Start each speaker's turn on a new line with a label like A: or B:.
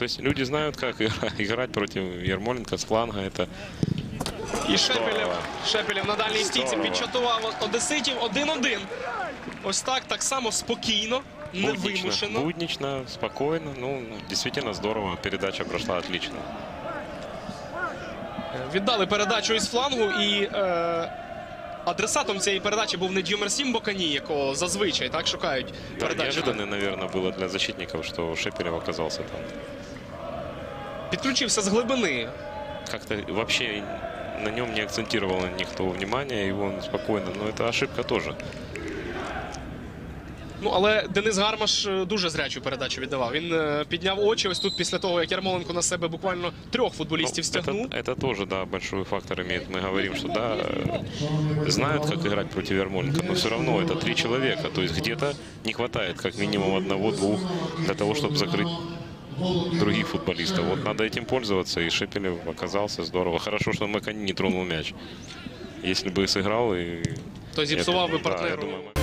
A: То есть люди знают, как играть против Ермоленко с фланга. Это
B: І Шепелєв, Шепелєв на дальній стійці підчатував одеситів 1-1. Ось так, так само спокійно, невимушено.
A: буднично, спокойно. Ну, действительно здорово. Передача прошла отлично.
B: Віддали передачу із флангу і е, адресатом цієї передачі був не Дюмерсім Бокані, якого зазвичай так шукають
A: Да,
B: передачі.
A: неожиданно, наверное, было для защитников, что Шепелев оказался там.
B: Підключився з глибини.
A: Как-то вообще на нем не акцентировал никто внимания, и он спокойно. Но это ошибка тоже.
B: Ну, але Денис Гармаш е, дуже зрячу передачу віддавав. Він е, підняв очі ось тут після того, як Ярмоленко на себе буквально трьох
A: Ну,
B: футболістів стягнув.
A: это, это тоже, да, большой фактор имеет. Мы говорим, что да, э, знают, как играть против Ярмоленко, но все равно это три человека. То есть где-то не хватает как минимум одного-двух для того, чтобы закрыть других футболистов. Вот надо этим пользоваться, и Шепелев оказался здорово. Хорошо, что Макани не тронул мяч. Если бы сыграл, и...
B: То зіпсував би
A: я думаю, да, я
B: партнеру
A: думаю,